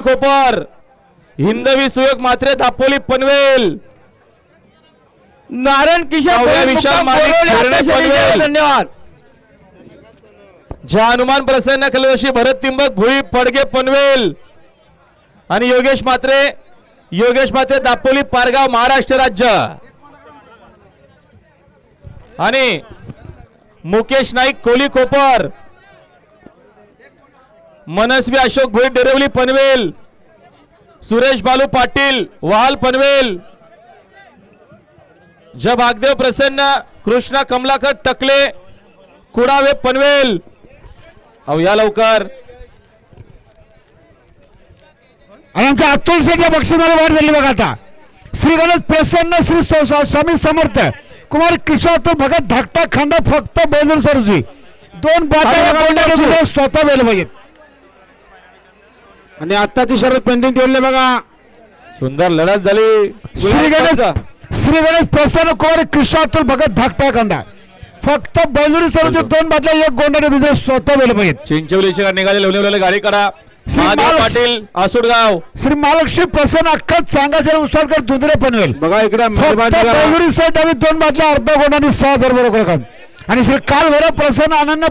कोपर हिंदवी सुयोग मात्रे दापोली पनवेल. नारायण किशोर. धन्यवाद. ज्या हनुमान प्रसन्न कलवशी भरत तिंबक भुई पडगे पनवेल. आणि योगेश मात्रे योगेश मात्रे दापोली पारगाव महाराष्ट्र राज्य. आणि मुकेश नाईक कोली कोपर मनस्वी अशोक भोईर डेरवली पनवेल. सुरेश बालू पाटील वाल पनवेल. जब आगदेव प्रसन्न कृष्णा कमलाकर टकले कुडावे पनवेल. अहो या लवकर. आणि आमच्या अतुल शेठ या बक्षिसाला वाढ झाली बघा आता. श्री गणेश प्रसन्न श्री स्व- स्व- स्वामी समर्थ. कुमार किशोर अतुल भगत धाकटा खंड फक्त बेजूर सरुजी. दोन बाटा स्वतः वेळ पाहिजेत आणि आत्ताची शरद पेंडिंग ठेवले बघा. सुंदर लढत झाली. श्री गणेश श्री गणेश प्रसन्न कुमार किशोर अतुल भगत धाकटा खंडा फक्त बेलुरी सरुजी दोन बाटल्या एक गोंडाने विजय स्वतः वेळ पाहिजेत चिंचवलीचे निघाले लवलेले गाडी करा महादेव. पाटील आसुडगाव श्री महालक्ष्मी प्रसन्न अख्खा सांगाचे उसळकर दुधरे पनवेल बघा इकडे फक्त बेलुरी आम्ही दोन बाटल्या अर्धा गोंडाने सहा हजार बरोबर आणि श्री काल प्रसन्न आनंद